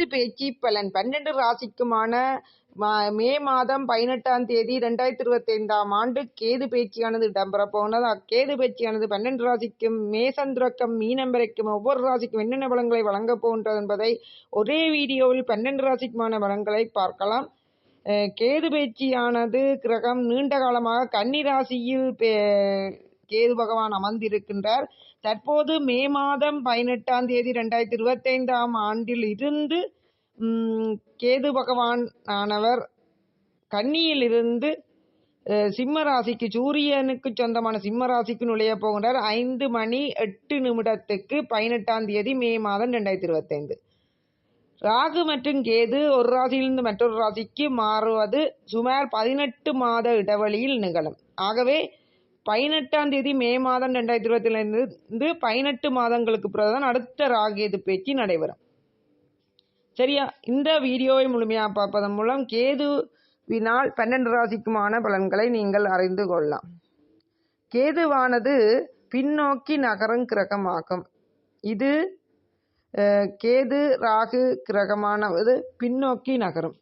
கேது பேச்சு பலன் பன்னெண்டு ராசிக்குமான மே மாதம் பதினெட்டாம் தேதி ரெண்டாயிரத்தி இருபத்தி ஐந்தாம் ஆண்டு கேது பேச்சியானது இடம்பெற போனது. அக்கேது பேச்சியானது பன்னெண்டு ராசிக்கும் மேசந்திரக்கம் மீனம் வரைக்கும் ஒவ்வொரு ராசிக்கும் என்னென்ன பலன்களை வழங்கப் போகின்றது என்பதை ஒரே வீடியோவில் பன்னெண்டு ராசிக்குமான பலன்களை பார்க்கலாம். கேது பேச்சியானது கிரகம் நீண்ட காலமாக கன்னி ராசியில் கேது பகவான் அமர்ந்திருக்கின்றார். தற்போது மே மாதம் பதினெட்டாம் தேதி ரெண்டாயிரத்தி இருபத்தைந்தாம் ஆண்டில் இருந்து கேது பகவான் ஆனவர் கன்னியிலிருந்து சிம்ம ராசிக்கு சூரியனுக்கு சொந்தமான சிம்ம ராசிக்கு நுழைய போகின்றார். ஐந்து மணி எட்டு நிமிடத்துக்கு பதினெட்டாம் தேதி மே மாதம் ரெண்டாயிரத்தி இருபத்தைந்து ராகு மற்றும் கேது ஒரு ராசியிலிருந்து மற்றொரு ராசிக்கு மாறுவது சுமார் பதினெட்டு மாத இடைவெளியில் நிகழும். ஆகவே பதினெட்டாம் தேதி மே மாதம் ரெண்டாயிரத்தி இருபத்திலிருந்து பதினெட்டு மாதங்களுக்கு பிறகுதான் அடுத்த ராகேது பேச்சு நடைபெறும். சரியா? இந்த வீடியோவை முழுமையாக பார்ப்பதன் மூலம் கேதுவினால் பன்னெண்டு ராசிக்குமான பலன்களை நீங்கள் அறிந்து கொள்ளலாம். கேதுவானது பின்னோக்கி நகரும் கிரகமாகும். இது கேது ராகு கிரகமானது பின்னோக்கி நகரும்.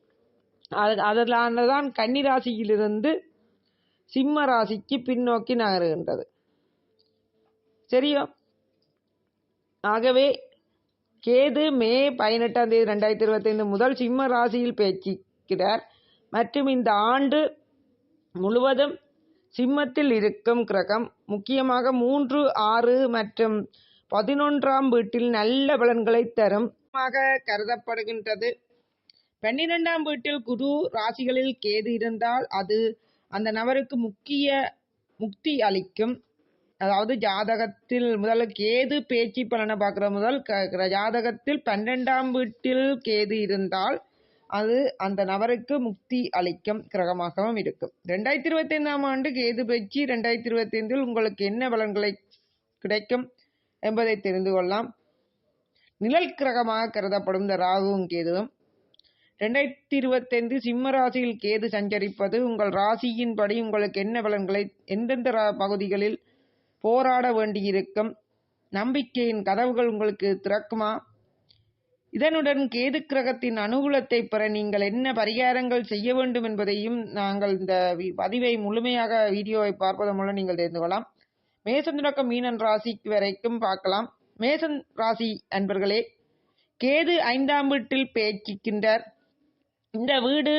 அதனால தான் கன்னிராசியிலிருந்து சிம்ம ராசிக்கு பின்னோக்கி நகருகின்றது. சரியா? ஆகவே கேது மே பதினெட்டாம் தேதி ரெண்டாயிரத்தி இருபத்தைந்து முதல் சிம்ம ராசியில் பேச்சிக்கிறார் மற்றும் இந்த ஆண்டு முழுவதும் சிம்மத்தில் இருக்கும் கிரகம் முக்கியமாக மூன்று ஆறு மற்றும் பதினொன்றாம் வீட்டில் நல்ல பலன்களை தரும் கருதப்படுகின்றது. பன்னிரெண்டாம் வீட்டில் குரு ராசிகளில் கேது இருந்தால் அது அந்த நபருக்கு முக்கிய முக்தி அளிக்கும். அதாவது ஜாதகத்தில் முதல்ல கேது பேச்சு பலனை பார்க்குற முதல் ஜாதகத்தில் பன்னெண்டாம் வீட்டில் கேது இருந்தால் அது அந்த நபருக்கு முக்தி அளிக்கும் கிரகமாகவும் இருக்கும். ரெண்டாயிரத்தி இருபத்தி ஐந்தாம் ஆண்டு கேது பேச்சு ரெண்டாயிரத்தி இருபத்தி ஐந்தில் உங்களுக்கு என்ன பலன்களை கிடைக்கும் என்பதை தெரிந்து கொள்ளலாம். நிழல் கிரகமாக கருதப்படும் இந்த ராகுவும் கேதுவும். ரெண்டாயிரத்தி இருபத்தைந்து சிம்ம ராசியில் கேது சஞ்சரிப்பது உங்கள் ராசியின்படி உங்களுக்கு என்ன பலன்களை எந்தெந்த பகுதிகளில் போராட வேண்டியிருக்கும்? நம்பிக்கையின் கதவுகள் உங்களுக்கு திறக்குமா? இதனுடன் கேது கிரகத்தின் அனுகூலத்தை பெற நீங்கள் என்ன பரிகாரங்கள் செய்ய வேண்டும் என்பதையும் நாங்கள் இந்த பதிவை முழுமையாக வீடியோவை பார்ப்பதன் மூலம் நீங்கள் தெரிந்து கொள்ளலாம். மேசன் தொடக்கம் மீனன் ராசிக்கு வரைக்கும் பார்க்கலாம். மேசன் ராசி அன்பர்களே கேது ஐந்தாம் வீட்டில் பேச்சிக்கின்றார். இந்த வீடு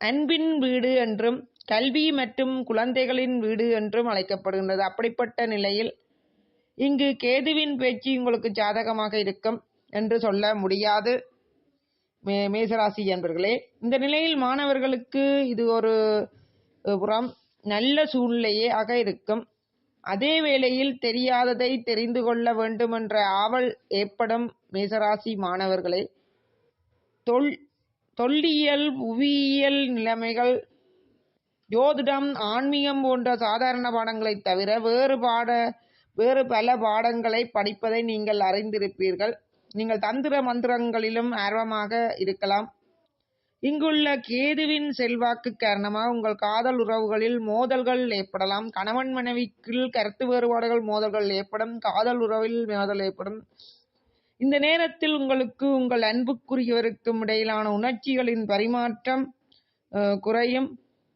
அன்பின் வீடு என்றும் கல்வி மற்றும் குழந்தைகளின் வீடு என்றும் அழைக்கப்படுகின்றது. அப்படிப்பட்ட நிலையில் இங்கு கேதுவின் பேச்சு உங்களுக்கு ஜாதகமாக இருக்கும் என்று சொல்ல முடியாது. மே மேசராசி என்பர்களே இந்த நிலையில் மாணவர்களுக்கு இது ஒரு புறம் நல்ல சூழ்நிலையே ஆக இருக்கும். அதே வேளையில் தெரியாததை தெரிந்து கொள்ள வேண்டும் என்ற ஆவல் ஏற்படும் மேசராசி மாணவர்களே. தொல் தொல்லியல் புவியியல் நிலைமைகள் ஜோதிடம் ஆன்மீகம் போன்ற சாதாரண பாடங்களைத் தவிர வேறு பாட வேறு பல பாடங்களை படிப்பதை நீங்கள் அறிந்திருப்பீர்கள். நீங்கள் தந்திர மந்திரங்களிலும் ஆர்வமாக இருக்கலாம். இங்குள்ள கேதுவின் செல்வாக்கு காரணமாக உங்கள் காதல் உறவுகளில் மோதல்கள் ஏற்படலாம். கணவன் மனைவிக்குள் கருத்து வேறுபாடுகள் மோதல்கள் ஏற்படும். காதல் உறவில் மோதல் ஏற்படும். இந்த நேரத்தில் உங்களுக்கு உங்கள் அன்புக்குரியவருக்கும் இடையிலான உணர்ச்சிகளின் பரிமாற்றம் குறையும்.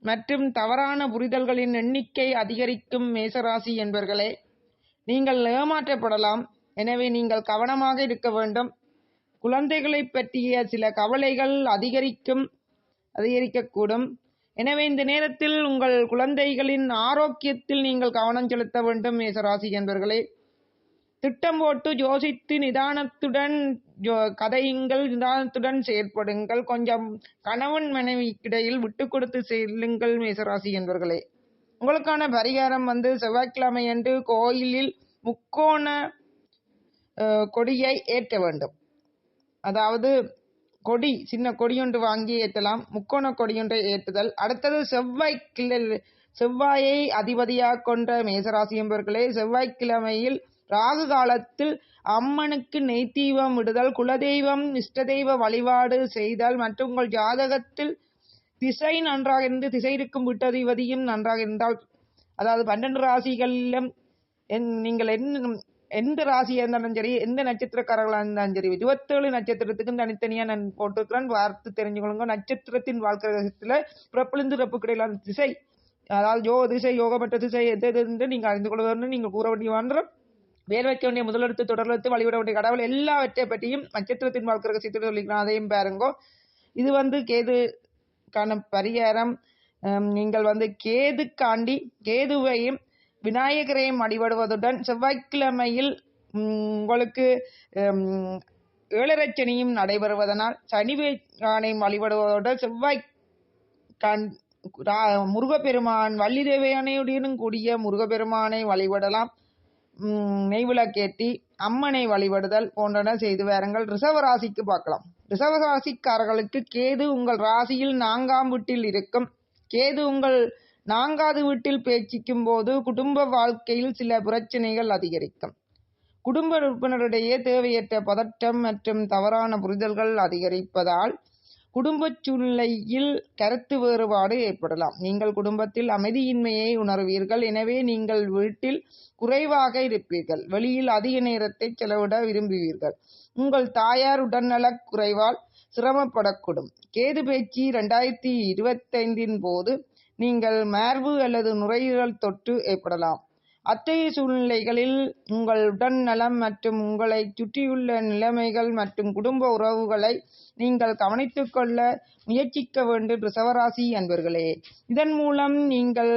மற்றும் தவறான புரிதல்களின் எண்ணிக்கை அதிகரிக்கும் மேசராசி என்பர்களே நீங்கள் ஏமாற்றப்படலாம். எனவே நீங்கள் கவனமாக இருக்க வேண்டும். குழந்தைகளை பற்றிய சில கவலைகள் அதிகரிக்கும் அதிகரிக்கக்கூடும். எனவே இந்த நேரத்தில் உங்கள் குழந்தைகளின் ஆரோக்கியத்தில் நீங்கள் கவனம் செலுத்த வேண்டும் மேசராசி என்பர்களே. திட்டம் போட்டு யோசித்து நிதானத்துடன் கதையுங்கள் நிதானத்துடன் செயற்படுங்கள். கொஞ்சம் கணவன் மனைவிக்கிடையில் விட்டு கொடுத்து செல்லுங்கள் மேசராசி என்பர்களே. உங்களுக்கான பரிகாரம் வந்து செவ்வாய்க்கிழமை அன்று கோயிலில் முக்கோண கொடியை ஏற்ற வேண்டும். அதாவது கொடி சின்ன கொடியொன்று வாங்கி ஏற்றலாம். முக்கோண கொடியொன்றை ஏற்றுதல். அடுத்தது செவ்வாய் செவ்வாயை அதிபதியாக கொண்ட மேசராசி என்பவர்களே செவ்வாய்க்கிழமையில் ராகு காலத்தில் அம்மனுக்கு நெய்தீபம் விடுதல் குலதெய்வம் இஷ்டதெய்வ வழிபாடு செய்தல் மற்றும் உங்கள் ஜாதகத்தில் திசை நன்றாக இருந்து திசை இருக்கும் விட்டதிபதியும் நன்றாக இருந்தால் அதாவது பன்னெண்டு ராசிகளிலும் நீங்கள் என்ன எந்த ராசியாக இருந்தாலும் சரி எந்த நட்சத்திரக்காரர்களாக இருந்தாலும் சரி இருபத்தேழு நட்சத்திரத்துக்கும் தனித்தனியாக நான் போட்டிருக்கிறேன். பார்த்து தெரிஞ்சுக்கொள்ளுங்க. நட்சத்திரத்தின் வாழ்க்கை ரகசியத்துல பிறப்பிலிருந்து பிறப்பு கிடையிலான திசை அதாவது யோக திசை யோகப்பட்ட திசை எது எது என்று நீங்கள் அறிந்து கொள்வதுன்னு நீங்கள் கூற வேண்டிய வேர் வைக்க வேண்டிய முதலெடுத்து தொடர்ந்து வழிபட வேண்டிய கடவுள் எல்லாவற்றை பற்றியும் நட்சத்திரத்தின் வாழ்க்கை ரகசியத்தில் சொல்லிக்கிறேன் அதையும் பாருங்கோ. இது வந்து கேதுக்கான பரிகாரம். நீங்கள் வந்து கேதுக்காண்டி கேதுவையும் விநாயகரையும் வழிபடுவதுடன் செவ்வாய்க்கிழமையில் உங்களுக்கு ஏழரச்சனியும் நடைபெறுவதனால் சனி பகவானையும் வழிபடுவதுடன் செவ்வாய் கண் முருகப்பெருமான் வள்ளி தேவையானையுடனும் கூடிய முருகப்பெருமானை வழிபடலாம். நெய்விளக்கேற்றி அம்மனை வழிபடுதல் போன்றன செய்து வாருங்கள். ரிசர்வ ராசிக்கு பார்க்கலாம். ரிசர்வ ராசிக்காரர்களுக்கு கேது உங்கள் ராசியில் நான்காம் வீட்டில் இருக்கும். கேது உங்கள் நான்காவது வீட்டில் பேச்சிக்கும் போது குடும்ப வாழ்க்கையில் சில பிரச்சனைகள் அதிகரிக்கும். குடும்ப உறுப்பினரிடையே தேவையற்ற பதட்டம் மற்றும் தவறான புரிதல்கள் அதிகரிப்பதால் குடும்பச் சூழ்நிலையில் கருத்து வேறுபாடு ஏற்படலாம். நீங்கள் குடும்பத்தில் அமைதியின்மையை உணர்வீர்கள். எனவே நீங்கள் வீட்டில் குறைவாக இருப்பீர்கள். வெளியில் அதிக நேரத்தை செலவிட விரும்புவீர்கள். உங்கள் தாயார் உடல்நலக் குறைவால் சிரமப்படக்கூடும். கேது பேச்சு ரெண்டாயிரத்தி இருபத்தைந்தின் போது நீங்கள் மார்பு அல்லது நுரையீரல் தொற்று ஏற்படலாம். அத்தகைய சூழ்நிலைகளில் உங்கள் உடல் நலம் மற்றும் உங்களை சுற்றியுள்ள நிலைமைகள் மற்றும் குடும்ப உறவுகளை நீங்கள் கவனித்துக் கொள்ள முயற்சிக்க வேண்டும் ரிசவராசி அன்பர்களே. இதன் மூலம் நீங்கள்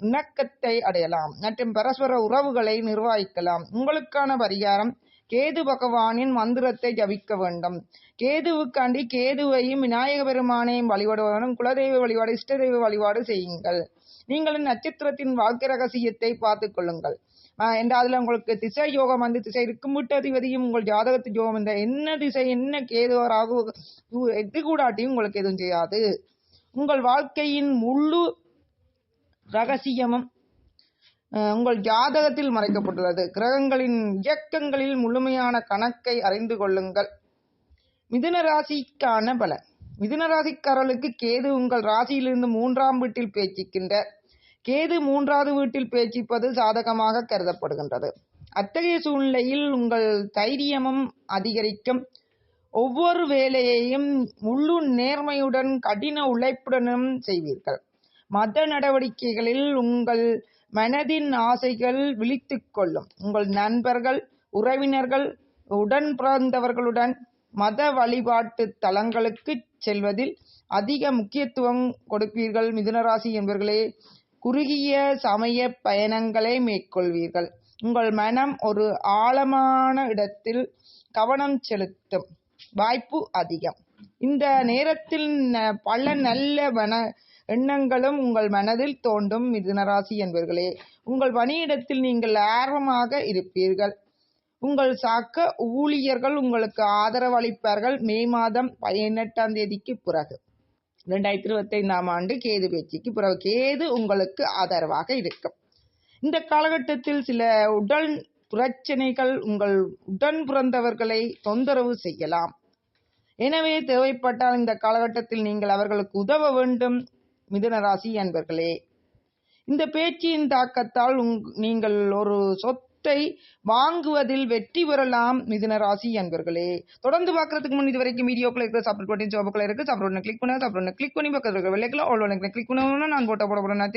இணக்கத்தை அடையலாம் மற்றும் பரஸ்பர உறவுகளை நிர்வகிக்கலாம். உங்களுக்கான பரிகாரம் கேது பகவானின் மந்திரத்தை ஜபிக்க வேண்டும். கேதுவுக்காண்டி கேதுவையும் விநாயக பெருமானையும் வழிபடுவதும் குலதெய்வ வழிபாடு இஷ்ட தெய்வ வழிபாடு செய்யுங்கள். நீங்கள் நட்சத்திரத்தின் வாழ்க்கை ரகசியத்தை பார்த்து கொள்ளுங்கள். ஆஹ் என்ற உங்களுக்கு திசை யோகம் வந்து திசை இருக்கும் வீட்டதிபதியும் உங்கள் ஜாதகத்து யோகம் இந்த என்ன திசை என்ன கேது ராகு எது கூடாட்டியும் உங்களுக்கு எதுவும் செய்யாது. உங்கள் வாழ்க்கையின் முழு ரகசியமும் உங்கள் ஜாதகத்தில் மறைக்கப்பட்டுள்ளது. கிரகங்களின் இயக்கங்களில் முழுமையான கணக்கை அறிந்து கொள்ளுங்கள். மிதுன ராசிக்கான பலன். மிதுனராசிக்காரர்களுக்கு கேது உங்கள் ராசியிலிருந்து மூன்றாம் வீட்டில் பேச்சிக்கின்ற கேது மூன்றாவது வீட்டில் பேச்சிப்பது சாதகமாக கருதப்படுகின்றது. அத்தகைய சூழ்நிலையில் உங்கள் தைரியமும் அதிகரிக்கும். ஒவ்வொரு வேலையையும் முழு நேர்மையுடன் கடின உழைப்புடனும் செய்வீர்கள். மத நடவடிக்கைகளில் உங்கள் மனதின் ஆசைகள் விழித்துக் கொள்ளும். உங்கள் நண்பர்கள் உறவினர்கள் உடன் பிறந்தவர்களுடன் மத வழிபாட்டு தலங்களுக்கு செல்வதில் அதிக முக்கியத்துவம் கொடுப்பீர்கள். மிதுனராசி என்பவர்களே குறுகிய சமய பயணங்களை மேற்கொள்வீர்கள். உங்கள் மனம் ஒரு ஆழமான இடத்தில் கவனம் செலுத்தும் வாய்ப்பு அதிகம். இந்த நேரத்தில் பல நல்ல மன எண்ணங்களும் உங்கள் மனதில் தோன்றும். மிதுனராசி என்பவர்களே உங்கள் பணியிடத்தில் நீங்கள் ஆர்வமாக இருப்பீர்கள். உங்கள் சக ஊழியர்கள் உங்களுக்கு ஆதரவளிப்பார்கள். மே மாதம் பதினெட்டாம் தேதிக்கு பிறகு. ரெண்டாயிரத்தி இருபத்தி ஐந்தாம் ஆண்டு கேது பேச்சுக்கு பிறகு. கேது உங்களுக்கு ஆதரவாக இருக்கும். இந்த காலகட்டத்தில் சில உடல் பிரச்சனைகள் உங்கள் உடன் பிறந்தவர்களை தொந்தரவு செய்யலாம். எனவே தேவைப்பட்டால் இந்த காலகட்டத்தில் நீங்கள் அவர்களுக்கு உதவ வேண்டும். மிதுனராசி அன்பர்களே இந்த பேச்சின் தாக்கத்தால் உங்- நீங்கள் ஒரு சொத்தை வாங்குவதில் வெற்றி பெறலாம் மிதுன ராசி அன்பர்களே. தொடர்ந்து பார்க்கறதுக்கு முன் இது வரைக்கும் வீடியோக்குள்ள இருக்கிற சப்ரேட் பட்டின் சோப்புக்குள்ள இருக்கு. சப்ரேட் கிளிக் பண்ண சப்ரேட் கிளிக் பண்ணி பக்கத்துல இருக்கிற வெள்ளைக்குள்ள ஆல் ஒன்று கிளிக் பண்ணணும்னா நான் போட்ட போட போட நான்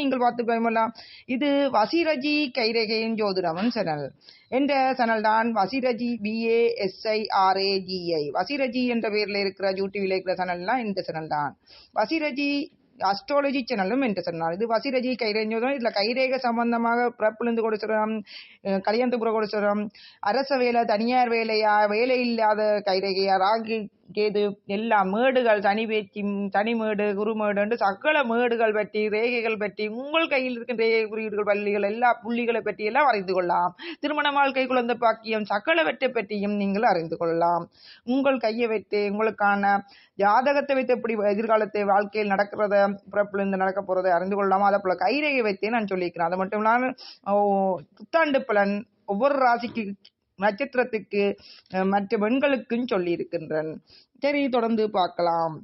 நீங்கள் பார்த்து பயமெல்லாம் இது வசிரஜி கைரேகையின் ஜோதிடமன் சேனல். என்ற சேனல் தான் வசிரஜி பிஏ எஸ்ஐ வசிரஜி என்ற பேரில் இருக்கிற யூடியூவில் இருக்கிற சேனல்லாம் இந்த சேனல் தான். வசிரஜி அஸ்ட்ராலஜி சேனலும் என்று சொன்னார். இது வசிரஜி கைரேஞ்சதும். இதில் கைரேக சம்பந்தமாக பிறப்பிலிருந்து கொடுத்துறோம் கல்யாணத்துப்புற சொல்கிறோம் அரச வேலை தனியார் வேலையா வேலை இல்லாத கைரேகையா ராகு கேது எல்லா மேடுகள் தனி பேச்சு தனி மேடு குருமேடு சகல மேடுகள் பற்றி ரேகைகள் பற்றி உங்கள் கையில் இருக்கின்ற ரேகை குறியீடுகள் பள்ளிகள் எல்லா புள்ளிகளை பற்றி எல்லாம் அறிந்து கொள்ளலாம். திருமண வாழ்க்கை குழந்தை பாக்கியம் சகலவற்றை பற்றியும் நீங்கள் அறிந்து கொள்ளலாம். உங்கள் கையை வைத்து உங்களுக்கான ஜாதகத்தை வைத்து எப்படி எதிர்காலத்தை வாழ்க்கையில் நடக்கிறத பிறப்பிலிருந்து நடக்க போறதை அறிந்து கொள்ளலாம்? அதை போல கைரேகை வைத்தே நான் சொல்லியிருக்கிறேன். அது மட்டும் இல்லாமல் புத்தாண்டு பலன் ஒவ்வொரு ராசிக்கு நட்சத்திரத்துக்கு மற்ற பெண்களுக்கும் சொல்லியிருக்கின்றன. சரி தொடர்ந்து பார்க்கலாம்.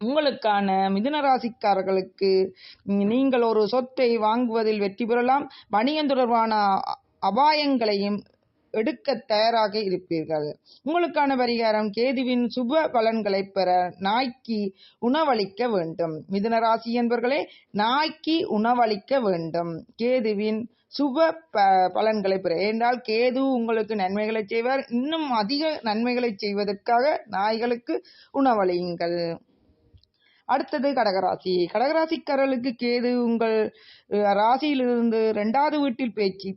உங்களுக்கான மிதுன ராசிக்காரர்களுக்கு நீங்கள் ஒரு சொத்தை வாங்குவதில் வெற்றி பெறலாம். வணிகம் தொடர்பான அபாயங்களையும் எடுக்க தயாராக இருப்பீர்கள். உங்களுக்கான பரிகாரம் கேதுவின் சுப பலன்களை பெற நாய்க்கு உணவளிக்க வேண்டும். மிதுன ராசி என்பவர்களே நாய்க்கு உணவளிக்க வேண்டும். கேதுவின் சுப ப பலன்களை பெற. என்றால் கேது உங்களுக்கு நன்மைகளை செய்வார். இன்னும் அதிக நன்மைகளை செய்வதற்காக நாய்களுக்கு உணவளியுங்கள். அடுத்தது கடகராசி. கடகராசிக்காரர்களுக்கு கேது உங்கள் ராசியிலிருந்து இரண்டாவது வீட்டில் பேச்சு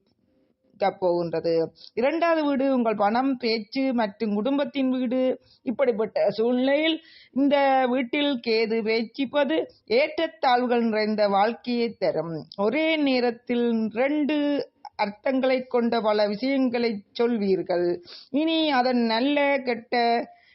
போகின்றது. இரண்டாவது வீடு உங்கள் பணம் பேச்சு மற்றும் குடும்பத்தின் வீடு. இப்படிப்பட்ட சூழ்நிலையில் இந்த வீட்டில் கேது பேச்சிப்பது ஏற்றத்தாழ்வுகள் நிறைந்த வாழ்க்கையை தரும். ஒரே நேரத்தில் ரெண்டு அர்த்தங்களை கொண்ட பல விஷயங்களை சொல்வீர்கள். இனி அதன் நல்ல கெட்ட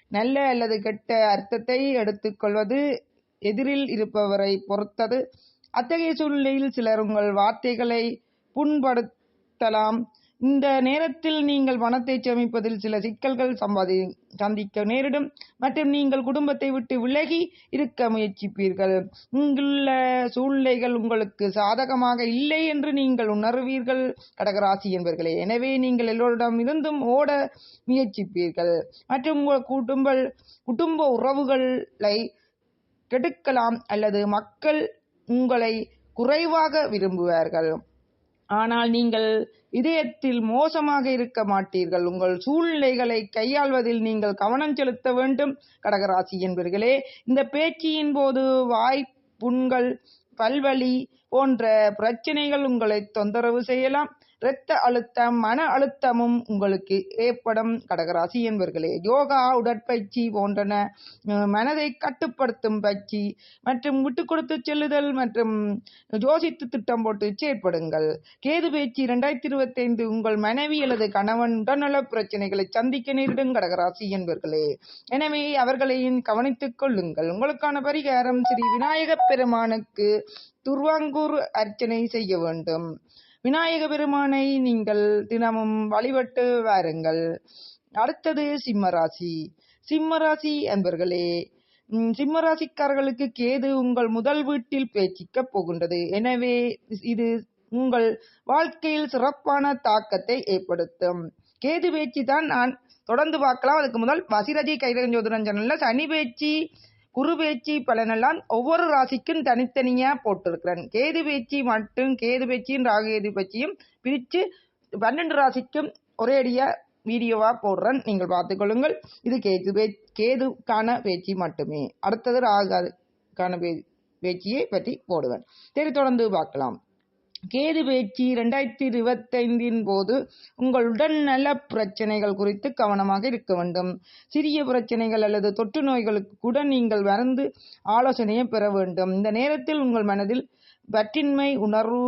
நல்ல அல்லது கெட்ட அர்த்தத்தை எடுத்துக்கொள்வது எதிரில் இருப்பவரை பொறுத்தது. அத்தகைய சூழ்நிலையில் சிலர் உங்கள் வார்த்தைகளை புண்படுத்த புண்படுத்தலாம் இந்த நேரத்தில் நீங்கள் பணத்தை சேமிப்பதில் சில சிக்கல்கள் சம்பாதி சந்திக்க நேரிடும். மற்றும் நீங்கள் குடும்பத்தை விட்டு விலகி இருக்க முயற்சிப்பீர்கள். இங்குள்ள சூழ்நிலைகள் உங்களுக்கு சாதகமாக இல்லை என்று நீங்கள் உணர்வீர்கள் கடகராசி என்பர்களே. எனவே நீங்கள் எல்லோரிடம் இருந்தும் ஓட முயற்சிப்பீர்கள். மற்றும் உங்கள் குடும்ப குடும்ப உறவுகளை கெடுக்கலாம் அல்லது மக்கள் உங்களை குறைவாக விரும்புவார்கள். ஆனால் நீங்கள் இதயத்தில் மோசமாக இருக்க மாட்டீர்கள். உங்கள் சூழ்நிலைகளை கையாள்வதில் நீங்கள் கவனம் செலுத்த வேண்டும். கடகராசி என்பர்களே இந்த பேச்சியின் போது வாய் புண்கள் பல்வலி போன்ற பிரச்சனைகள் உங்களை தொந்தரவு செய்யலாம். இரத்த அழுத்தம் மன அழுத்தமும் உங்களுக்கு ஏற்படும். கடகராசி என்பர்களே யோகா உடற்பயிற்சி போன்றன மனதை கட்டுப்படுத்தும் பயிற்சி மற்றும் விட்டு கொடுத்து செல்லுதல் மற்றும் யோசித்து திட்டம் போட்டு செயற்படுங்கள். கேது பேச்சு இரண்டாயிரத்தி இருபத்தி ஐந்து உங்கள் மனைவி அல்லது கணவன் உடல்நல பிரச்சனைகளை சந்திக்க நேரிடும். கடகராசி என்பர்களே எனவே அவர்களையும் கவனித்துக் கொள்ளுங்கள். உங்களுக்கான பரிகாரம் ஸ்ரீ விநாயகப் பெருமானுக்கு துர்வாங்கூர் அர்ச்சனை செய்ய வேண்டும். விநாயக பெருமானை நீங்கள் தினமும் வழிபட்டு வாருங்கள். அடுத்தது சிம்மராசி. சிம்மராசி அன்பர்களே சிம்மராசிக்காரர்களுக்கு கேது உங்கள் முதல் வீட்டில் பேச்சிக்கப் போகின்றது. எனவே இது உங்கள் வாழ்க்கையில் சிறப்பான தாக்கத்தை ஏற்படுத்தும். கேது பேச்சு தான் நான் தொடர்ந்து பார்க்கலாம். அதுக்கு முதல் வசிரஜி கைரஞ்சோதரன் சேனல்ல சனி பேச்சு குரு பேச்சு பலனெல்லாம் ஒவ்வொரு ராசிக்கும் தனித்தனியா போட்டிருக்கிறேன். கேது பேச்சு மட்டும் கேது பேச்சியும் ராகுகேது பேச்சியும் பிரித்து பன்னெண்டு ராசிக்கும் ஒரே அடியா வீடியோவா போடுறேன். நீங்கள் பார்த்துக்கொள்ளுங்கள் இது கேது பே கேதுக்கான பேச்சு மட்டுமே. அடுத்தது ராகுக்கான பே பேச்சியை பற்றி போடுவேன். சரி தொடர்ந்து பார்க்கலாம். கேது பேச்சு ரெண்டாயிரத்தி இருபத்தைந்தின் போது உங்கள் உடல்நல பிரச்சனைகள் குறித்து கவனமாக இருக்க வேண்டும். சிறிய பிரச்சனைகள் அல்லது தொற்று நோய்களுக்கு கூட நீங்கள் மறந்து ஆலோசனையை பெற வேண்டும். இந்த நேரத்தில் உங்கள் மனதில் பற்றின்மை உணர்வு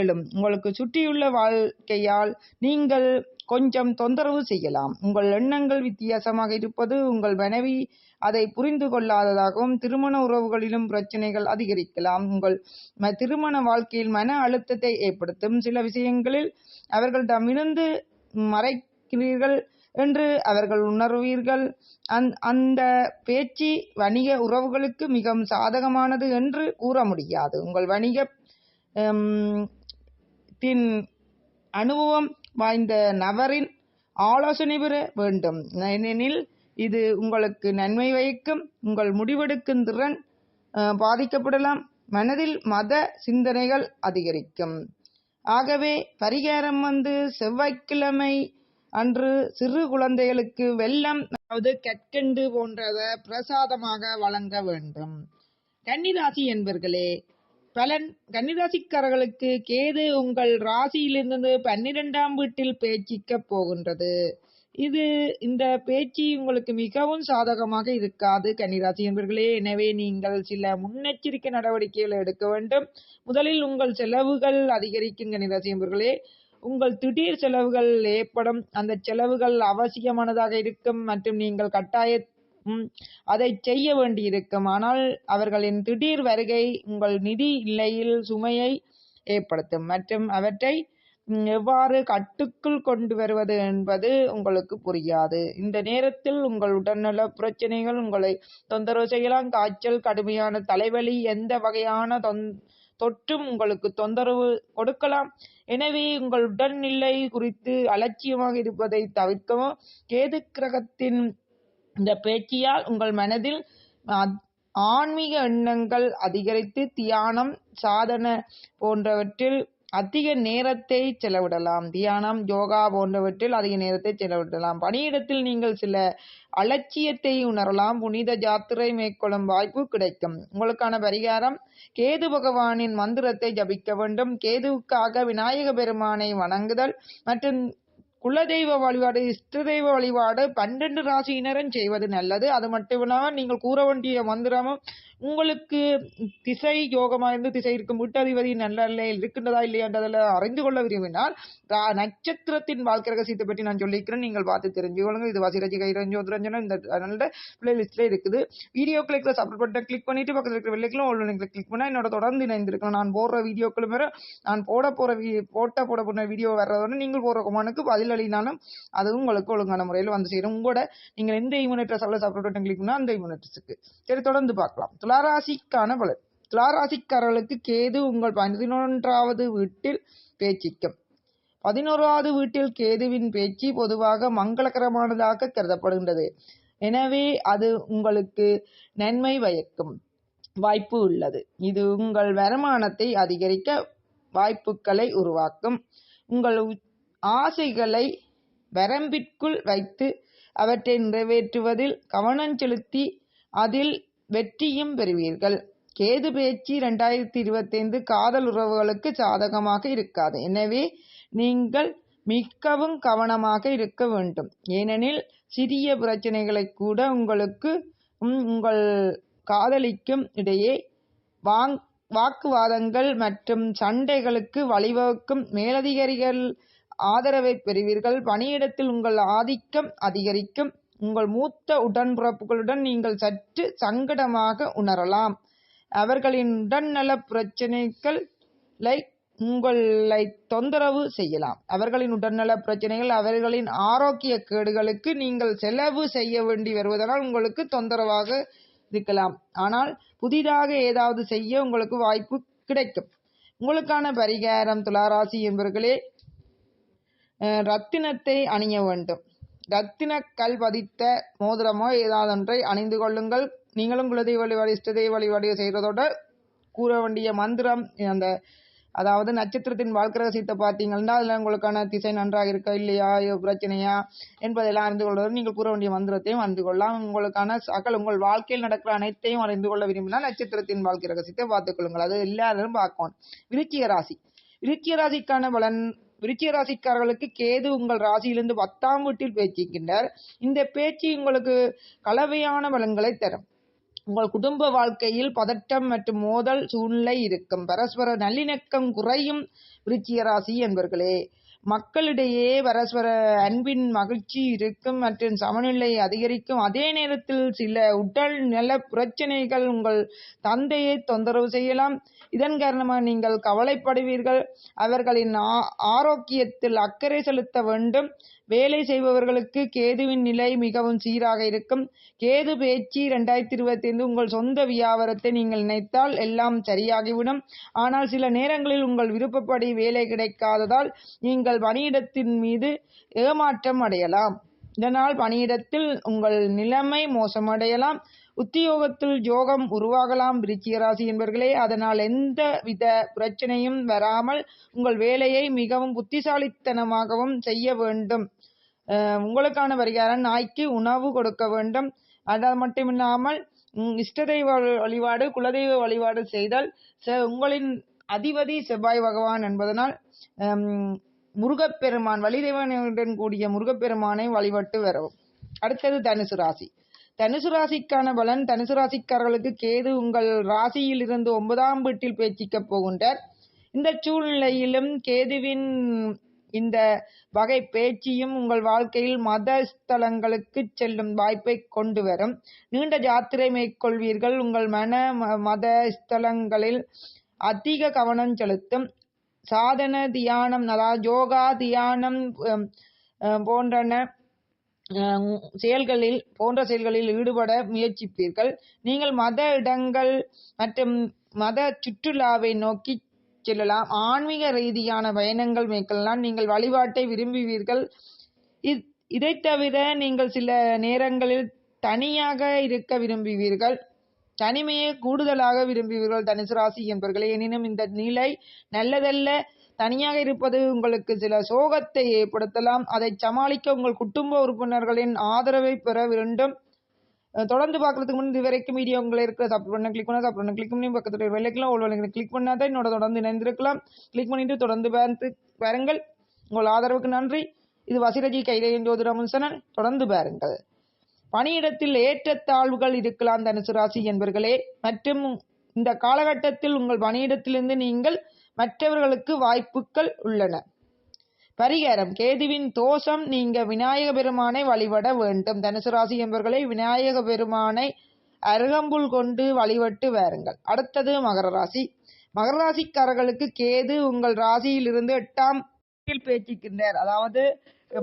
எழும். உங்களுக்கு சுற்றியுள்ள வாழ்க்கையால் நீங்கள் கொஞ்சம் தொந்தரவு செய்யலாம். உங்கள் எண்ணங்கள் வித்தியாசமாக இருப்பது உங்கள் மனைவி அதை புரிந்து கொள்ளாததாகவும் திருமண உறவுகளிலும் பிரச்சனைகள் அதிகரிக்கலாம். உங்கள் ம- திருமண வாழ்க்கையில் மன அழுத்தத்தை ஏற்படுத்தும் சில விஷயங்களில் அவர்களிடமிருந்து மறைக்கிறீர்கள் என்று அவர்கள் உணர்வீர்கள். அந் அந்த பேச்சு வணிக உறவுகளுக்கு மிகவும் சாதகமானது என்று கூற முடியாது. உங்கள் வணிக தின் அனுபவம் வாய்ந்த நபரின் ஆலோசனை பெற வேண்டும். ஏனெனில் இது உங்களுக்கு நன்மை வைக்கும் உங்கள் முடிவெடுக்கும் திறன் பாதிக்கப்படலாம். மனதில் மத சிந்தனைகள் அதிகரிக்கும். ஆகவே பரிகாரம் வந்து செவ்வாய்க்கிழமை அன்று சிறு குழந்தைகளுக்கு வெள்ளம் அதாவது கற்கண்டு போன்றதை பிரசாதமாக வழங்க வேண்டும். கன்னிராசி என்பர்களே பலன் கன்னிராசிக்காரர்களுக்கு கேது உங்கள் ராசியிலிருந்து பன்னிரெண்டாம் வீட்டில் பேச்சிக்க போகின்றது. இது இந்த பேச்சு உங்களுக்கு மிகவும் சாதகமாக இருக்காது கன்னிராசி என்பர்களே. எனவே நீங்கள் சில முன்னெச்சரிக்கை நடவடிக்கைகளை எடுக்க வேண்டும். முதலில் உங்கள் செலவுகள் அதிகரிக்கும் கன்னிராசி என்பர்களே. உங்கள் திடீர் செலவுகள் ஏற்படும். அந்த செலவுகள் அவசியமானதாக இருக்கும் மற்றும் நீங்கள் கட்டாய அதை செய்ய வேண்டியிருக்கும். ஆனால் அவர்களின் திடீர் வருகை உங்கள் நிதி நிலையில் சுமையை ஏற்படுத்தும் மற்றும் அவற்றை எவ்வாறு கட்டுக்குள் கொண்டு வருவது என்பது உங்களுக்கு புரியாது. இந்த நேரத்தில் உங்கள் உடல்நல பிரச்சனைகள் உங்களை தொந்தரவு செய்யலாம். காய்ச்சல் கடுமையான தலைவலி எந்த வகையான தொந் தொற்றும் உங்களுக்கு தொந்தரவு கொடுக்கலாம். எனவே உங்கள் உடல்நிலை குறித்து அலட்சியமாக இருப்பதை தவிர்க்கவும் கேது கிரகத்தின் இந்த பேச்சியால் உங்கள் மனதில் ஆன்மீக எண்ணங்கள் அதிகரித்து தியானம் சாதன போன்றவற்றில் அதிக நேரத்தை செலவிடலாம். தியானம் யோகா போன்றவற்றில் அதிக நேரத்தை செலவிடலாம். பணியிடத்தில் நீங்கள் சில அலட்சியத்தை உணரலாம். புனித ஜாத்திரை மேற்கொள்ளும் வாய்ப்பு கிடைக்கும். உங்களுக்கான பரிகாரம் கேது பகவானின் மந்திரத்தை ஜபிக்க வேண்டும். கேதுவுக்காக விநாயக பெருமானை வணங்குதல் மற்றும் குலதெய்வ வழிபாடு இஷ்ட தெய்வ வழிபாடு பன்னெண்டு ராசியினரும் செய்வது நல்லது. அது மட்டுமில்லாமல் நீங்கள் கூற வேண்டிய மந்திரமும் உங்களுக்கு திசை யோகமாக இருந்து திசை இருக்கும் வீட்டதிபதி நல்ல இல்லை இருக்கின்றதா இல்லையா என்றதில் அறிந்து கொள்ள விரும்பினால் நட்சத்திரத்தின் வாழ்க்கை ரகசியத்தை பற்றி நான் சொல்லியிருக்கிறேன். நீங்கள் பார்த்து தெரிஞ்சு கொள்ளுங்க இது வசிரஜி கைரஞ்சோதரஞ்சனம் இந்த நல்ல பிளேலிஸ்ட்ல இருக்குது. வீடியோ கிளிக்ல சப்போர்ட் பட்டன் கிளிக் பண்ணிட்டு பக்கத்தில் இருக்கிற வெள்ளைக்கிலும் உள்ள லிங்க்ல கிளிக் பண்ணால் என்னோட தொடர்ந்து இணைந்திருக்கணும் நான் போடுற வீடியோக்களும் வேற நான் போட போற போட்ட போட போன வீடியோ வர்றதோட நீங்கள் போடுற கொமானுக்கு பதில் அளினாலும் அதுவும் உங்களுக்கு ஒழுங்கான முறையில் வந்து சேரும். உங்களோட நீங்கள் எந்த இம்யூனிட்ரஸ் அல்ல சப்போர்ட் பட்டன் கிளிக் பண்ணால் அந்த இம்யூனிட்ரஸுக்கு சரி தொடர்ந்து பார்க்கலாம். துளாராசிக்கான பலன். துளாராசிக்காரர்களுக்கு கேது உங்கள் பதினொன்றாவது வீட்டில் பேச்சிக்கும். பதினோராவது வீட்டில் கேதுவின் பேச்சு பொதுவாக மங்களகரமானதாக கருதப்படுகின்றது. எனவே அது உங்களுக்கு நன்மை பயக்கும் வாய்ப்பு உள்ளது. இது உங்கள் வருமானத்தை அதிகரிக்க வாய்ப்புகளை உருவாக்கும். உங்கள் ஆசைகளை வரம்பிற்குள் வைத்து அவற்றை நிறைவேற்றுவதில் கவனம் செலுத்தி அதில் வெற்றியும் பெறுவீர்கள். கேது பேச்சு இரண்டாயிரத்தி இருபத்தைந்து காதல் உறவுகளுக்கு சாதகமாக இருக்காது. எனவே நீங்கள் மிகவும் கவனமாக இருக்க வேண்டும். ஏனெனில் சிறிய பிரச்சனைகளை கூட உங்களுக்கு உங்கள் காதலிக்கும் இடையே வாங் வாக்குவாதங்கள் மற்றும் சண்டைகளுக்கு வழிவகுக்கும் மேலதிகாரிகள் ஆதரவை பெறுவீர்கள். பணியிடத்தில் உங்கள் ஆதிக்கம் அதிகரிக்கும். உங்கள் மூத்த உடன்பிறப்புகளுடன் நீங்கள் சற்று சங்கடமாக உணரலாம். அவர்களின் உடல்நல பிரச்சனைகளை உங்களை தொந்தரவு செய்யலாம். அவர்களின் உடல்நல பிரச்சனைகள் அவர்களின் ஆரோக்கிய கேடுகளுக்கு நீங்கள் செலவு செய்ய வேண்டி வருவதனால் உங்களுக்கு தொந்தரவாக இருக்கலாம். ஆனால் புதிதாக ஏதாவது செய்ய உங்களுக்கு வாய்ப்பு கிடைக்கும். உங்களுக்கான பரிகாரம் துளாராசி என்பவர்களே ரத்தினத்தை அணிய வேண்டும். ரத்தின கல் பதித்த மோதிரமோ ஏதாவது ஒன்றை அணிந்து கொள்ளுங்கள். நீங்களும் குலதெய்வ வழிபாடு இஷ்டதெய்வ வழிபாடு செய்கிறதோட கூற வேண்டிய மந்திரம் அந்த அதாவது நட்சத்திரத்தின் வாழ்க்கை ரகசியத்தை பார்த்தீங்கன்னா அதில் உங்களுக்கான திசை நன்றாக இருக்கா இல்லையா பிரச்சனையா என்பதெல்லாம் அறிந்து கொள்வது நீங்கள் கூற வேண்டிய மந்திரத்தையும் அறிந்து கொள்ளலாம். உங்களுக்கான சகல் உங்கள் வாழ்க்கையில் நடக்கிற அனைத்தையும் அறிந்து கொள்ள விரும்பினால் நட்சத்திரத்தின் வாழ்க்கை ரகசியத்தை பார்த்துக் கொள்ளுங்கள். அது எல்லாரும் பார்க்கணும். விருச்சிக ராசி. விருச்சிக ராசிக்கான பலன் விருச்சிக ராசிக்காரர்களுக்கு கேது உங்கள் ராசியிலிருந்து பத்தாம் வீட்டில் பேச்சிக்கின்றார் இந்த பேச்சு உங்களுக்கு கலவையான பலன்களை தரும். உங்கள் குடும்ப வாழ்க்கையில் பதட்டம் மற்றும் மோதல் சூழ்நிலை இருக்கும். பரஸ்பர நல்லிணக்கம் குறையும் விருச்சிக ராசி என்பர்களே. மக்களிடையே பரஸ்பர அன்பின் மகிழ்ச்சி இருக்கும் மற்றும் சமநிலை அதிகரிக்கும். அதே நேரத்தில் சில உடல் நல பிரச்சனைகள் உங்கள் தந்தையை தொந்தரவு செய்யலாம். இதன் காரணமாக நீங்கள் கவலைப்படுவீர்கள். அவர்களின் ஆரோக்கியத்தில் அக்கறை செலுத்த வேண்டும். வேலை செய்பவர்களுக்கு கேதுவின் நிலை மிகவும் சீராக இருக்கும். கேது பேச்சு இரண்டாயிரத்தி இருபத்தி ஐந்து உங்கள் சொந்த வியாபாரத்தை நீங்கள் நினைத்தால் எல்லாம் சரியாகிவிடும். ஆனால் சில நேரங்களில் உங்கள் விருப்பப்படி வேலை கிடைக்காததால் நீங்கள் பணியிடத்தின் மீது ஏமாற்றம் அடையலாம். இதனால் பணியிடத்தில் உங்கள் நிலைமை மோசமடையலாம். உத்தியோகத்தில் யோகம் உருவாகலாம். விருச்சிகராசி என்பவர்களே அதனால் எந்த வித பிரச்சனையும் வராமல் உங்கள் வேலையை மிகவும் புத்திசாலித்தனமாகவும் செய்ய வேண்டும். உங்களுக்கான பரிகாரம் நாய்க்கு உணவு கொடுக்க வேண்டும். அது மட்டுமில்லாமல் இஷ்டதெய்வ வழிபாடு குலதெய்வ வழிபாடு செய்தால் உங்களின் அதிபதி செவ்வாய் பகவான் என்பதனால் முருகப்பெருமான் வழிதேவனுடன் கூடிய முருகப்பெருமானை வழிபட்டு வரவும். அடுத்தது தனுசு ராசி. தனுசு ராசிக்கான பலன் தனுசு ராசிக்காரர்களுக்கு கேது உங்கள் ராசியில் இருந்து ஒன்பதாம் வீட்டில் பேச்சிக்கப் போகின்றார். இந்த சூழ்நிலையிலும் கேதுவின் இந்த வகை பேச்சியும் உங்கள் வாழ்க்கையில் மத ஸ்தலங்களுக்கு செல்லும் வாய்ப்பை கொண்டு வரும். நீண்ட ஜாத்திரை மேற்கொள்வீர்கள். உங்கள் மன மத ஸ்தலங்களில் அதிக கவனம் செலுத்தும். சாதன தியானம் அதாவது யோகா தியானம் போன்றன செயல்களில் போன்ற செயல்களில் ஈடுபட முயற்சிப்பீர்கள். நீங்கள் மத இடங்கள் மற்றும் மத சுற்றுலாவை நோக்கி செல்லலாம். ஆன்மீக ரீதியான பயணங்கள் மேற்கொள்ளலாம். நீங்கள் வழிபாட்டை விரும்புவீர்கள். இ- தவிர நீங்கள் சில நேரங்களில் தனியாக இருக்க விரும்புவீர்கள். தனிமையை கூடுதலாக விரும்புவீர்கள் தனுசு ராசி என்பவர்களே எனினும் இந்த நிலை நல்லதல்ல. தனியாக இருப்பது உங்களுக்கு சில சோகத்தை ஏற்படுத்தலாம். அதை சமாளிக்க உங்கள் குடும்ப உறுப்பினர்களின் ஆதரவை பெற வேண்டும். தொடர்ந்து பார்க்கறதுக்கு முன் இது வரைக்கும் வீடியோ உங்களை இருக்கிற சப்ஸ்கிரைப் பண்ண கிளிக் பண்ண சப்ஸ்கிரைப் பண்ண கிளிக் பண்ணி பக்கத்தில் வெள்ளைக்கெல்லாம் ஒரு கிளிக் பண்ணாதான் என்னோட தொடர்ந்து இணைந்திருக்கலாம். கிளிக் பண்ணிட்டு தொடர்ந்து பார்த்து பாருங்கள். உங்கள் ஆதரவுக்கு நன்றி. இது வசிரஜி கைதையின் ஜோதிடமுன் சேனல் தொடர்ந்து பாருங்கள். பணியிடத்தில் ஏற்றத்தாழ்வுகள் இருக்கலாம் தனுசு ராசி என்பர்களே. மற்றும் இந்த காலகட்டத்தில் உங்கள் பணியிடத்திலிருந்து நீங்கள் மற்றவர்களுக்கு வாய்ப்புகள் உள்ளன. பரிகாரம் கேதுவின் தோஷம் நீங்க விநாயக பெருமானை வழிபட வேண்டும். தனுசு ராசி என்பவர்களை விநாயக பெருமானை அருகம்புல் கொண்டு வழிபட்டு வாருங்கள். அடுத்தது மகர ராசி. மகர ராசிக்காரர்களுக்கு கேது உங்கள் ராசியிலிருந்து எட்டாம் வீட்டில் பேச்சிக்கின்றார். அதாவது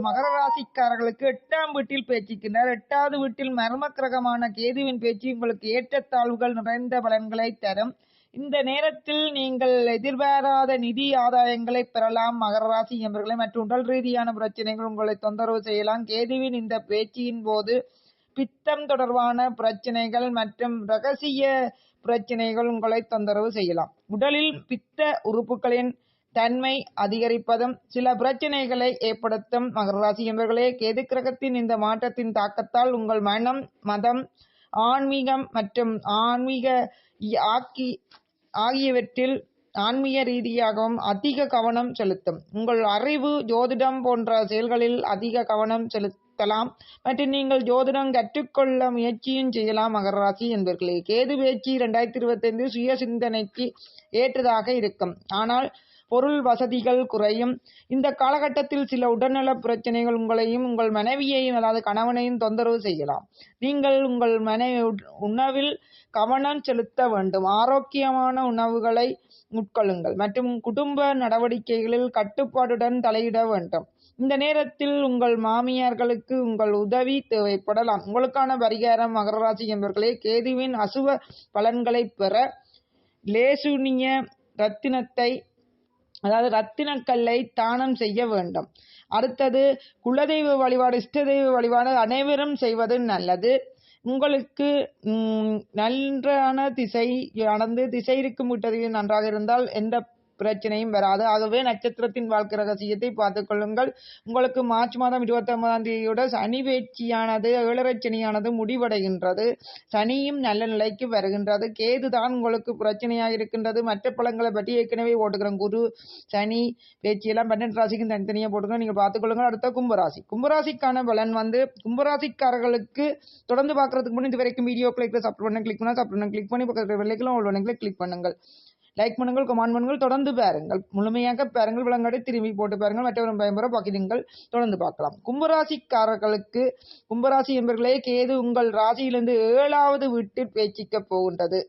மகர ராசிக்காரர்களுக்கு எட்டாம் வீட்டில் பேச்சிக்கின்றார். எட்டாவது வீட்டில் மர்ம கிரகமான கேதுவின் பேச்சு உங்களுக்கு ஏற்றத்தாழ்வுகள் நிறைந்த பலன்களை தரும். இந்த நேரத்தில் நீங்கள் எதிர்பாராத நிதி ஆதாயங்களை பெறலாம். மகர ராசி என்பவர்களை மற்றும் உடல் ரீதியான பிரச்சனைகள் உங்களை தொந்தரவு செய்யலாம். கேதுவின் இந்த பேச்சியின் போது பித்தம் தொடர்பான பிரச்சனைகள் மற்றும் ரகசிய பிரச்சனைகள் உங்களை தொந்தரவு செய்யலாம். உடலில் பித்த உறுப்புகளின் தன்மை அதிகரிப்பதும் சில பிரச்சனைகளை ஏற்படுத்தும். மகராசி என்பவர்களே கேது கிரகத்தின் இந்த மாற்றத்தின் தாக்கத்தால் உங்கள் மனம் மதம் ஆன்மீகம் மற்றும் ஆன்மீக ஆக்கி ஆகியவற்றில் ஆன்மீக ரீதியாகவும் அதிக கவனம் செலுத்தும். உங்கள் அறிவு ஜோதிடம் போன்ற செயல்களில் அதிக கவனம் செலுத்தலாம். மற்றும் நீங்கள் ஜோதிடம் கற்றுக்கொள்ள முயற்சியும் செய்யலாம் மகர ராசி என்பர்களே. கேது பேச்சு இரண்டாயிரத்தி இருபத்தைந்து சுய சிந்தனைக்கு ஏற்றதாக இருக்கும். ஆனால் பொருள் வசதிகள் குறையும். இந்த காலகட்டத்தில் சில உடல்நல பிரச்சனைகள் உங்களையும் உங்கள் மனைவியையும் அதாவது கணவனையும் தொந்தரவு செய்யலாம். நீங்கள் உங்கள் மனைவி உணவில் கவனம் செலுத்த வேண்டும். ஆரோக்கியமான உணவுகளை உட்கொள்ளுங்கள். மற்றும் குடும்ப நடவடிக்கைகளில் கட்டுப்பாடுடன் தலையிட வேண்டும். இந்த நேரத்தில் உங்கள் மாமியார்களுக்கு உங்கள் உதவி தேவைப்படலாம். உங்களுக்கான பரிகாரம் மகர ராசி என்பவர்களே கேதுவின் அசுவ பலன்களை பெற லேசுனிய ரத்தினத்தை அதாவது ரத்தினக்கல்லை தானம் செய்ய வேண்டும். அடுத்தது குலதெய்வ வழிபாடு இஷ்ட தெய்வ வழிபாடு அனைவரும் செய்வது நல்லது. உங்களுக்கு நன்றான திசை நடந்து திசை இருக்கும் விட்டதையும் நன்றாக இருந்தால் எந்த பிரச்சனையும் வராது. ஆகவே நட்சத்திரத்தின் வாழ்க்கை ரகசியத்தை பார்த்துக்கொள்ளுங்கள் உங்களுக்கு மார்ச் மாதம் இருபத்தி ஒன்பதாம் தேதியோட சனி வேட்சியானது ஏழரை சனியானது முடிவடைகின்றது. சனியும் நல்ல நிலைக்கு வருகின்றது. கேது தான் உங்களுக்கு பிரச்சனையாக இருக்கின்றது. மற்ற பழங்களை பற்றி ஏற்கனவே ஓட்டுக்கிறோம் குரு சனி பேச்சியெல்லாம் பன்னெண்டு ராசிக்கும் தனித்தனியாக போட்டுக்கிறோம். நீங்கள் பார்த்துக்கொள்ளுங்கள் அடுத்த கும்பராசி. கும்பராசிக்கான பலன் வந்து கும்பராசிக்காரர்களுக்கு தொடர்ந்து பார்க்கறதுக்கு முன்னாடி இது வரைக்கும் வீடியோ கிளிக் சப்ஸ்கிரைப் பண்ண கிளிக் பண்ணால் சப்ஸ்கிரைப் பண்ண கிளிக் பண்ணி பக்கத்தில் வெள்ளைக்கெல்லாம் உள்ள கிளிக் பண்ணுங்கள். லைக் பண்ணுங்கள் கமெண்ட் பண்ணுங்கள் தொடர்ந்து பாருங்கள். முழுமையாக பாருங்கள் விளங்காடி திரும்பி போட்டு பாருங்கள் மற்றவரும் பயன்பெற பகிருங்கள் தொடர்ந்து பார்க்கலாம். கும்பராசிக்காரர்களுக்கு கும்பராசி என்பர்களே கேது உங்கள் ராசியிலிருந்து ஏழாவது வீட்டில் பேச்சிக்க போகின்றது.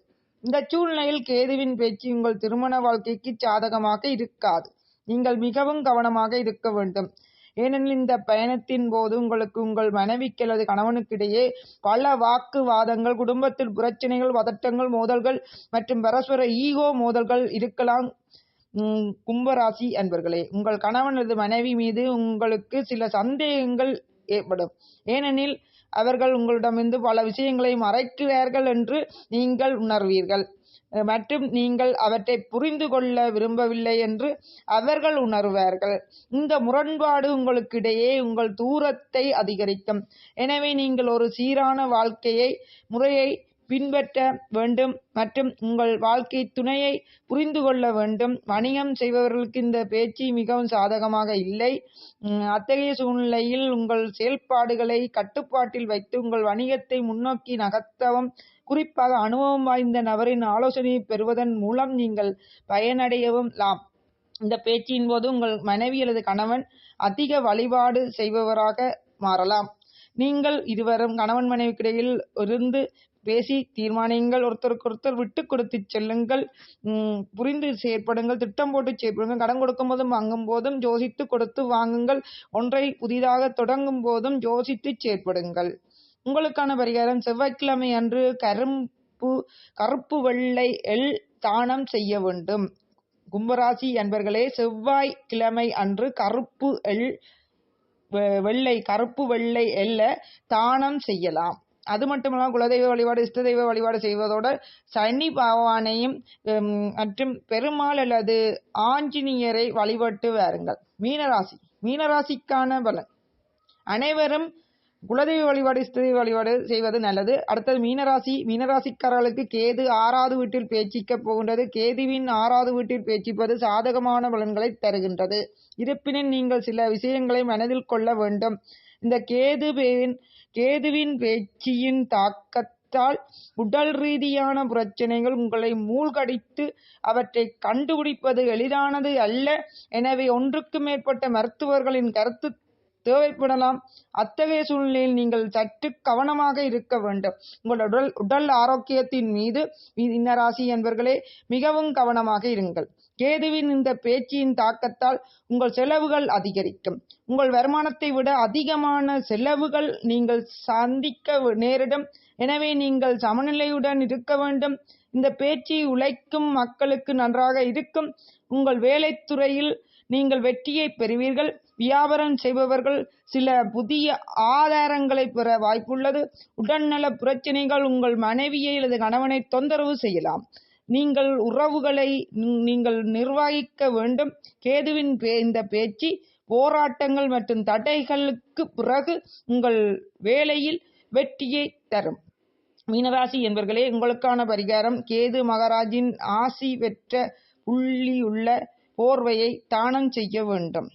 இந்த சூழ்நிலையில் கேதுவின் பேச்சு உங்கள் திருமண வாழ்க்கைக்கு சாதகமாக இருக்காது. நீங்கள் மிகவும் கவனமாக இருக்க வேண்டும். ஏனெனில் இந்த பயணத்தின் போது உங்களுக்கு உங்கள் மனைவிக்கு அல்லது கணவனுக்கிடையே பல வாக்குவாதங்கள் குடும்பத்தில் பிரச்சனைகள் பதட்டங்கள் மோதல்கள் மற்றும் பரஸ்பர ஈகோ மோதல்கள் இருக்கலாம். கும்பராசி அன்பர்களே உங்கள் கணவன் அல்லது மனைவி மீது உங்களுக்கு சில சந்தேகங்கள் ஏற்படும். ஏனெனில் அவர்கள் உங்களிடமிருந்து பல விஷயங்களை மறைக்கிறார்கள் என்று நீங்கள் உணர்வீர்கள். மற்றும் நீங்கள் அவற்றை புரிந்து கொள்ள விரும்பவில்லை என்று அவர்கள் உணர்வார்கள். இந்த முரண்பாடு உங்களுக்கிடையே உங்கள் தூரத்தை அதிகரிக்கும். எனவே நீங்கள் ஒரு சீரான வாழ்க்கையை முறையை பின்பற்ற வேண்டும் மற்றும் உங்கள் வாழ்க்கை துணையை புரிந்து கொள்ள வேண்டும். வணிகம் செய்பவர்களுக்கு இந்த பேச்சு மிகவும் சாதகமாக இல்லை. அத்தகைய சூழ்நிலையில் உங்கள் செயல்பாடுகளை கட்டுப்பாட்டில் வைத்து உங்கள் வணிகத்தை முன்னோக்கி நகர்த்தவும் குறிப்பாக அனுபவம் வாய்ந்த நபரின் ஆலோசனையை பெறுவதன் மூலம் நீங்கள் பயனடையவும் லாம். இந்த பேச்சின் போது உங்கள் மனைவி அல்லது கணவன் அதிக வழிபாடு செய்பவராக மாறலாம். நீங்கள் இருவரும் கணவன் மனைவிக்கிடையில் இருந்து பேசி தீர்மானியுங்கள். ஒருத்தருக்கொருத்தர் விட்டு கொடுத்து செல்லுங்கள். புரிந்து செயற்படுங்கள். திட்டம் போட்டு செயற்படுங்கள். கடன் கொடுக்கும் போதும் வாங்கும் போதும் யோசித்து கொடுத்து வாங்குங்கள். ஒன்றை புதிதாக தொடங்கும் போதும் யோசித்து செயற்படுங்கள். உங்களுக்கான பரிகாரம் செவ்வாய்க்கிழமை அன்று கரும்பு கருப்பு வெள்ளை எல் தானம் செய்ய வேண்டும். கும்பராசி அன்பர்களே செவ்வாய் கிழமை அன்று கருப்பு எல் வெ- வெள்ளை கருப்பு வெள்ளை எல்ல தானம் செய்யலாம். அது மட்டுமல்லாமல் குலதெய்வ வழிபாடு இஷ்ட தெய்வ வழிபாடு செய்வதோடு சனி பகவானையும் மற்றும் பெருமாள் அல்லது ஆஞ்சநேயரை வழிபட்டு வாருங்கள். மீனராசி. மீனராசிக்கான பலன். அனைவரும் குலதெய்வ வழிபாடு இஷ்ட தெய்வ வழிபாடு செய்வது நல்லது. அடுத்தது மீனராசி. மீனராசிக்காரர்களுக்கு கேது ஆறாவது வீட்டில் பேச்சிக்க போகின்றது. கேதுவின் ஆறாவது வீட்டில் பேச்சிப்பது சாதகமான பலன்களை தருகின்றது. இருப்பினும் நீங்கள் சில விஷயங்களை மனதில் கொள்ள வேண்டும். இந்த கேதுவின் கேதுவின் பேச்சியின் தாக்கத்தால் உடல் ரீதியான பிரச்சனைகள் உங்களை மூழ்கடித்து அவற்றை கண்டுபிடிப்பது எளிதானது அல்ல. எனவே ஒன்றுக்கு மேற்பட்ட மருத்துவர்களின் கருத்து தேவைப்படலாம். அத்தகைய சூழ்நிலையில் நீங்கள் சற்று கவனமாக இருக்க வேண்டும். உங்கள் உடல் உடல் ஆரோக்கியத்தின் மீது இன்னராசி என்பர்களே மிகவும் கவனமாக இருங்கள். கேதுவின் இந்த பேச்சின் தாக்கத்தால் உங்கள் செலவுகள் அதிகரிக்கும். உங்கள் வருமானத்தை விட அதிகமான செலவுகள் நீங்கள் சந்திக்க நேரிடும். எனவே நீங்கள் சமநிலையுடன் இருக்க வேண்டும். இந்த பேச்சு உழைக்கும் மக்களுக்கு நன்றாக இருக்கும். உங்கள் வேலைத்துறையில் நீங்கள் வெற்றியை பெறுவீர்கள். வியாபாரம் செய்பவர்கள் சில புதிய ஆதாரங்களை பெற வாய்ப்புள்ளது. உடல்நல பிரச்சனைகள் உங்கள் மனைவியை அல்லது கணவனை தொந்தரவு செய்யலாம். நீங்கள் உறவுகளை நீங்கள் நிர்வகிக்க வேண்டும். கேதுவின் பே- இந்த பேச்சு போராட்டங்கள் மற்றும் தடைகளுக்கு பிறகு உங்கள் வேலையில் வெற்றியை தரும். மீனராசி என்பர்களே உங்களுக்கான பரிகாரம் கேது மகாராஜின் ஆசி பெற்ற புள்ளியுள்ள போர்வையை தானம் செய்ய வேண்டும்.